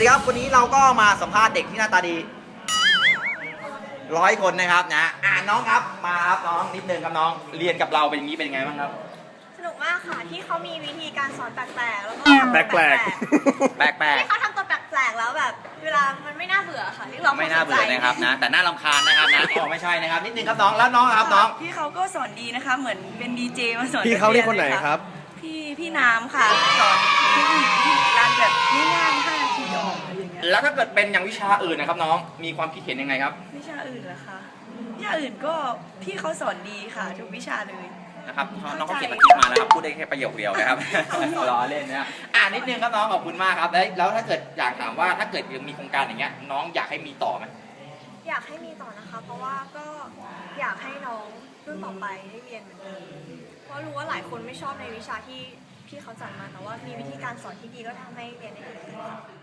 ดีครับ วันนี้เราก็มาสัมภาษณ์เด็กที่หน้าตาดีร้อยคนนะครับนะอ่าน้องครับมาครับน้องนิดนึงครับน้องเรียนกับเราเป็นอย่างนี้เป็นยังไงบ้างครับ สนุกมากค่ะที่เขามีวิธีการสอนแปลกๆแล้วก็แปลกแปลกที่เขาทำตัวแปลกๆแล้วแบบ เวลามันไม่น่าเบื่อค่ะที่เราๆไม่น่าเบื่อนะครับนะ แต่น่ารำคาญนะครับนะอ๋อไม่ใช่นะครับนิดนึงครับน้องแล้วน้องครับน้องพี่เขาก็สอนดีนะคะ เหมือนเป็นดีเจมาสอนพี่เขานี่คนไหนลยะครับ พี่พี่น้ำค่ะสอนเทคนิคที่ร้านแบบง่ายๆห้ แล้วถ้าเกิดเป็นอย่างวิชาอื่นนะครับน้อง มีความคิดเห็นยังไงครับวิชาอื่นเหรอคะวิชาอื่นก็พี่เขาสอนดีค่ะทุกวิชาเลย นะครับน้องเขาเขียนมาคิดมาแล้วครับพูดได้แค่ประโยคเดียวนะครับรอเล่นนะอ่านิดนึงครับน้องขอบคุณมากครับแล้วแล้วถ้าเกิดอยากถามว่าถ้าเกิดยังมีโครงการอย่างเงี้ยน้องอยากให้มีต่อไหมอยากให้มีต่อนะคะ เพราะว่าก็อยากให้น้องรุ่นต่อไปได้เรียนเหมือนเดิมเพราะรู้ว่าหลายคนไม่ชอบในวิชาที่พี่เขาจัดมาแต่ว่ามีวิธีการสอนที่ดีก็ทำให้เรียนได้ดีขึ้นค่ะ